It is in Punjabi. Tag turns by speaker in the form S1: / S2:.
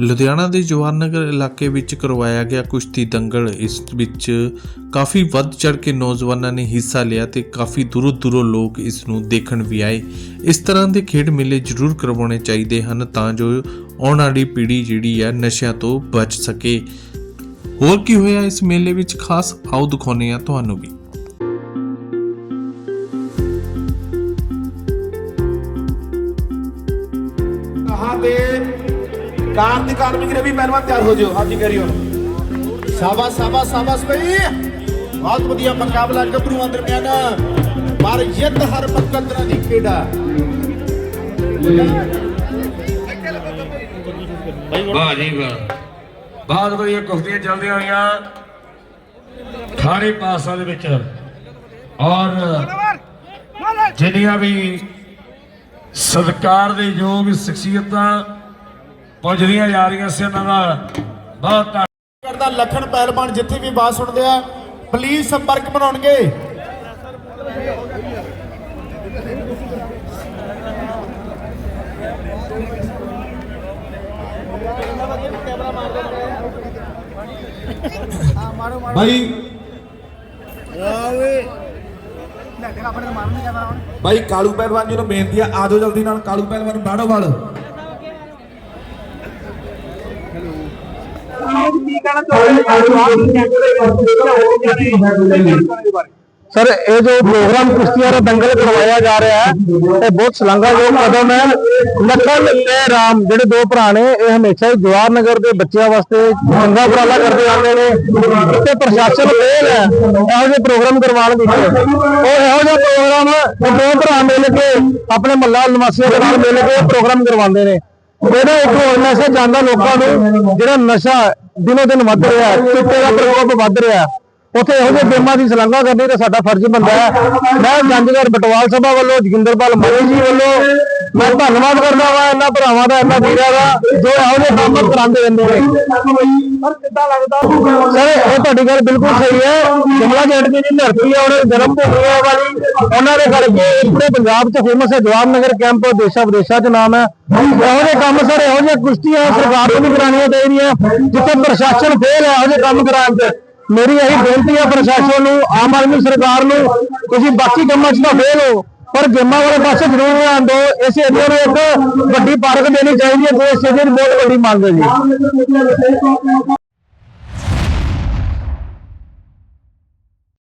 S1: ਲੁਧਿਆਣਾ ਦੇ ਜਵਾਹਰਨਗਰ ਇਲਾਕੇ ਵਿੱਚ ਕਰਵਾਇਆ ਗਿਆ ਕੁਸ਼ਤੀ ਦੰਗਲ। ਇਸ ਵਿੱਚ ਕਾਫੀ ਵੱਧ ਚੜ ਕੇ ਨੌਜਵਾਨਾਂ ਨੇ ਹਿੱਸਾ ਲਿਆ ਤੇ ਕਾਫੀ ਦੂਰੋਂ ਦੂਰੋਂ ਲੋਕ ਇਸ ਨੂੰ ਦੇਖਣ ਵੀ ਆਏ। ਇਸ ਤਰ੍ਹਾਂ ਦੇ ਖੇਡ ਮੇਲੇ ਜ਼ਰੂਰ ਕਰਵਾਉਣੇ ਚਾਹੀਦੇ ਹਨ ਤਾਂ ਜੋ ਆਉਣ ਵਾਲੀ ਪੀੜ੍ਹੀ ਜਿਹੜੀ ਹੈ ਨਸ਼ਿਆਂ ਤੋਂ ਬਚ ਸਕੇ। ਹੋਰ ਕੀ ਹੋਇਆ ਇਸ ਮੇਲੇ ਵਿੱਚ? ਖਾਸ ਆਓ ਦਿਖਾਉਂਦੇ ਆ ਤੁਹਾਨੂੰ ਵੀ।
S2: ਕਹਾਂ ਤੇ ਕਾਰਤਿਕ ਆਰਮੀ ਰਵੀ ਪਹਿਲਵਾਨ ਤਿਆਰ ਹੋ ਜਿਓ। ਹਾਂਜੀ, ਕਰਿਓ। ਸ਼ਾਬਾਸ਼ ਸ਼ਾਬਾਸ਼ ਸ਼ਾਬਾਸ਼ ਬਈ। ਬਹੁਤ ਵਧੀਆ ਮੁਕਾਬਲਾ ਗੱਭਰੂਆਂ ਦਰਮਿਆਨ ਪਰ ਜਿੱਤ ਹਰ ਮੁਕੱਦਰਾਂ ਦੀ ਖੇਡਾ
S3: ਵਾਹ ਜੀ ਵਾਹ ਬਹੁਤ ਵਧੀਆ ਕੁਸ਼ਤੀਆਂ ਚੱਲਦੀਆਂ ਹੋਈਆਂ। ਸਾਰੇ ਪਾਸਾਂ ਦੇ ਵਿੱਚ। ਔਰ ਜਿੰਨੀਆਂ ਵੀ ਸਤਿਕਾਰ ਦੇ ਯੋਗ ਸ਼ਖਸੀਅਤਾਂ ਪੁੱਜਦੀਆਂ ਜਾ ਰਹੀਆਂ ਸੀ ਉਹਨਾਂ ਦਾ ਬਹੁਤ ਧੰਨ-
S2: ਕਰਦਾ ਲਖਣ ਪਹਿਲਵਾਨ ਜਿੱਥੇ ਵੀ ਬਾਤ ਸੁਣਦੇ ਆ ਪਲੀਜ਼ ਸੰਪਰਕ ਬਣਾਉਣਗੇ। ਭਾਈ ਭਾਈ ਕਾਲੂ ਪਹਿਲਵਾਨ ਜੀ ਨੂੰ ਬੇਨਤੀ ਆ ਆਜੋ ਜਲਦੀ ਨਾਲ ਕਾਲੂ ਪਹਿਲਵਾਨ ਬਾੜੋ ਵਾਲ
S4: ਸਰ, ਇਹ ਜੋ ਪ੍ਰੋਗਰਾਮ ਕੁਸ਼ਤੀਆਂ ਦਾ ਦੰਗਲ ਕਰਵਾਇਆ ਜਾ ਰਿਹਾ ਹੈ, ਇਹ ਬਹੁਤ ਸ਼ਲਾਘਾਯੋਗ ਕਦਮ ਹੈ। ਲਖਨ ਤੇ ਰਾਮ, ਜਿਹੜੇ ਦੋ ਭਰਾ ਨੇ, ਇਹ ਹਮੇਸ਼ਾ ਹੀ ਜਵਾਹਰ ਨਗਰ ਦੇ ਬੱਚਿਆਂ ਵਾਸਤੇ ਚੰਗਾ ਉਪਰਾਲਾ ਕਰਦੇ ਆਉਂਦੇ ਨੇ। ਤੇ ਪ੍ਰਸ਼ਾਸਨ ਫੇਲ ਹੈ, ਇਹੋ ਜਿਹੇ ਪ੍ਰੋਗਰਾਮ ਕਰਵਾਉਣ ਵਿੱਚ ਉਹ ਇਹੋ ਜਿਹਾ ਪ੍ਰੋਗਰਾਮ ਦੋ ਭਰਾ ਮਿਲ ਕੇ ਆਪਣੇ ਮੱਲਾ ਨਿਵਾਸੀਆਂ ਦੇ ਨਾਲ ਮਿਲ ਕੇ ਪ੍ਰੋਗਰਾਮ ਕਰਵਾਉਂਦੇ ਨੇ। ਇਹਦਾ ਇੱਕ ਹੋਰ ਮੈਸੇਜ ਜਾਂਦਾ ਲੋਕਾਂ ਨੂੰ, ਜਿਹੜਾ ਨਸ਼ਾ ਦਿਨੋ ਦਿਨ ਵੱਧ ਰਿਹਾ ਹੈ, ਚਿੱਟੇ ਦਾ ਪ੍ਰਕੋਪ ਵੱਧ ਰਿਹਾ ਉੱਥੇ ਇਹੋ ਜਿਹੇ ਗੇਮਾਂ ਦੀ ਸ਼ਲਾਘਾ ਕਰਨੀ ਤਾਂ ਸਾਡਾ ਫਰਜ਼ ਬਣਦਾ ਹੈ। ਮੈਂ ਜੰਜਗੜ ਬਟਵਾਲ ਸਭਾ ਵੱਲੋਂ ਜੋਗਿੰਦਰਪਾਲ ਮਾਨੀ ਜੀ ਵੱਲੋਂ ਮੈਂ ਧੰਨਵਾਦ ਕਰਦਾ ਹਾਂ ਇਹਨਾਂ ਭਰਾਵਾਂ ਦਾ, ਇਹਨਾਂ ਵੀਰਾਂ ਦਾ, ਜੋ ਇਹੋ ਜਿਹੇ ਕੰਮ ਕਰਾਉਂਦੇ ਰਹਿੰਦੇ ਨੇ। ਸਰ, ਇਹ ਤੁਹਾਡੀ ਗੱਲ ਬਿਲਕੁਲ ਸਹੀ ਹੈ। ਜਮਲਾ ਜੱਟ ਦੀ ਜਿਹੜੀ ਧਰਤੀ ਹੈ, ਉਹਨੇ ਜਨਮ ਭੂਮੀ ਹੈ ਵਾਲੀ, ਉਹਨਾਂ ਦੇ ਕਰਕੇ ਪੂਰੇ ਪੰਜਾਬ 'ਚ ਫੇਮਸ ਹੈ, ਜਵਾਬ ਨਗਰ ਕੈਂਪ ਦੇਸ਼ਾਂ ਵਿਦੇਸ਼ਾਂ 'ਚ ਨਾਮ ਹੈ। ਇਹੋ ਜਿਹੇ ਕੰਮ, ਸਰ, ਇਹੋ ਜਿਹੇ ਕੁਸ਼ਤੀਆਂ ਸਰਕਾਰ ਨੂੰ ਵੀ ਕਰਾਉਣੀਆਂ ਚਾਹੀਦੀਆਂ, ਜਿੱਥੇ ਪ੍ਰਸ਼ਾਸਨ ਫੇਲ ਹੈ, ਇਹੋ ਜਿਹੇ ਕੰਮ ਕਰਾਉਣ 'ਚ। ਮੇਰੀ ਇਹੀ ਬੇਨਤੀ ਹੈ ਪ੍ਰਸ਼ਾਸਨ ਨੂੰ, ਆਮ ਆਦਮੀ ਸਰਕਾਰ ਨੂੰ, ਤੁਸੀਂ ਬਾਕੀ ਕੰਮਾਂ 'ਚ ਤਾਂ ਫੇਲ ਹੋ, ਪਰ ਗੇਮਾਂ ਵਾਲੇ ਪਾਸੇ ਜ਼ਰੂਰ ਧਿਆਨ ਦਿਓ, ਇਸ ਏਰੀਆ ਨੂੰ ਇੱਕ ਵੱਡੀ ਪਾਰਕ ਦੇਣੀ ਚਾਹੀਦੀ ਹੈ, ਜੋ ਇਸ ਏਰੀਏ ਦੀ ਬਹੁਤ ਵੱਡੀ ਮੰਗ ਹੈ ਜੀ।